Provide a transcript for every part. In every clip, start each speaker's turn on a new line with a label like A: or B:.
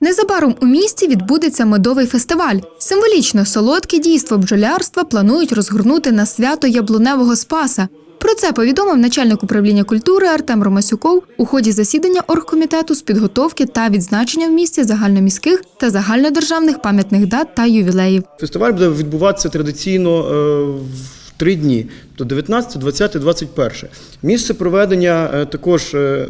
A: Незабаром у місті відбудеться медовий фестиваль. Символічно солодке дійство бджолярства планують розгорнути на свято яблуневого спаса. Про це повідомив начальник управління культури Артем Ромасюков у ході засідання оргкомітету з підготовки та відзначення в місті загальноміських та загальнодержавних пам'ятних дат та ювілеїв.
B: Фестиваль буде відбуватися традиційно е, в три дні: то 19, 20, 21. Місце проведення е, також е,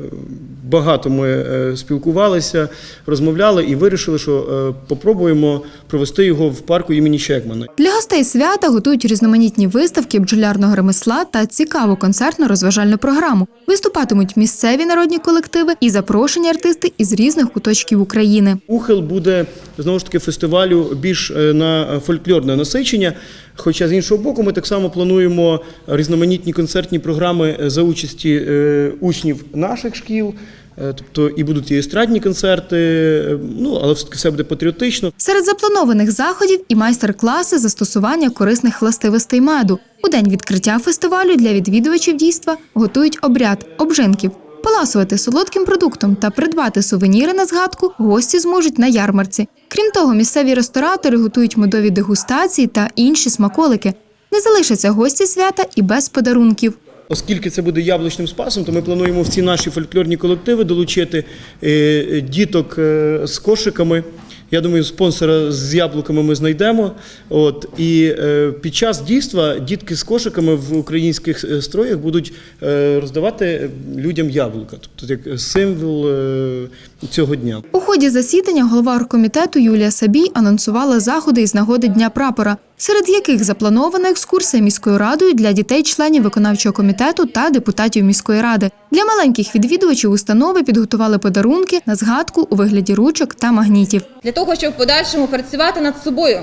B: багато ми е, спілкувалися, розмовляли і вирішили, що е, попробуємо провести його в парку імені Чекмана.
A: Гостей свята готують різноманітні виставки бджолярного ремесла та цікаву концертно-розважальну програму. Виступатимуть місцеві народні колективи і запрошені артисти із різних куточків України.
B: Ухил буде знову ж таки фестивалю більш е, на фольклорне насичення. Хоча з іншого боку, ми так само плануємо різноманітні концертні програми за участі е, учнів наших шкіл. Е, Тобто і будуть і естрадні концерти, е, ну але все-таки все буде патріотично.
A: Серед запланованих заходів і майстер-класи застосування корисних властивостей меду. У день відкриття фестивалю для відвідувачів дійства готують обряд обжинків. Поласувати солодким продуктом та придбати сувеніри на згадку гості зможуть на ярмарці. Крім того, місцеві ресторатори готують медові дегустації та інші смаколики. Не залишаться гості свята і без подарунків.
B: Оскільки це буде яблучним спасом, то ми плануємо в ці наші фольклорні колективи долучити е, діток е, з кошиками. Я думаю, спонсора з яблуками ми знайдемо. От і е, під час дійства дітки з кошиками в українських е, строях будуть е, роздавати людям яблука, тобто як символ е, цього дня.
A: У ході засідання голова оргкомітету Юлія Сабій анонсувала заходи із нагоди Дня прапора, серед яких запланована екскурсія міською радою для дітей-членів виконавчого комітету та депутатів міської ради. Для маленьких відвідувачів установи підготували подарунки на згадку у вигляді ручок та магнітів.
C: для того, щоб в подальшому працювати над собою,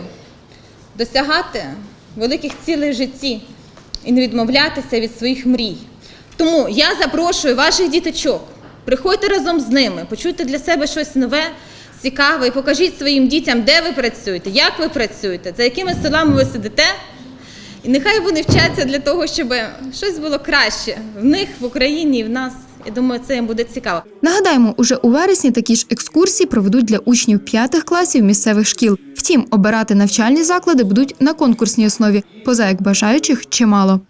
C: досягати великих цілей в житті і не відмовлятися від своїх мрій. Тому я запрошую ваших діточок, приходьте разом з ними, почуйте для себе щось нове, цікаве і покажіть своїм дітям, де ви працюєте, як ви працюєте, за якими столами ви сидите. І нехай вони вчаться для того, щоб щось було краще в них, в Україні і в нас. Я думаю, це їм буде цікаво.
A: Нагадаємо, уже у вересні такі ж екскурсії проведуть для учнів п'ятих класів місцевих шкіл. Втім, обирати навчальні заклади будуть на конкурсній основі, поза як бажаючих чимало.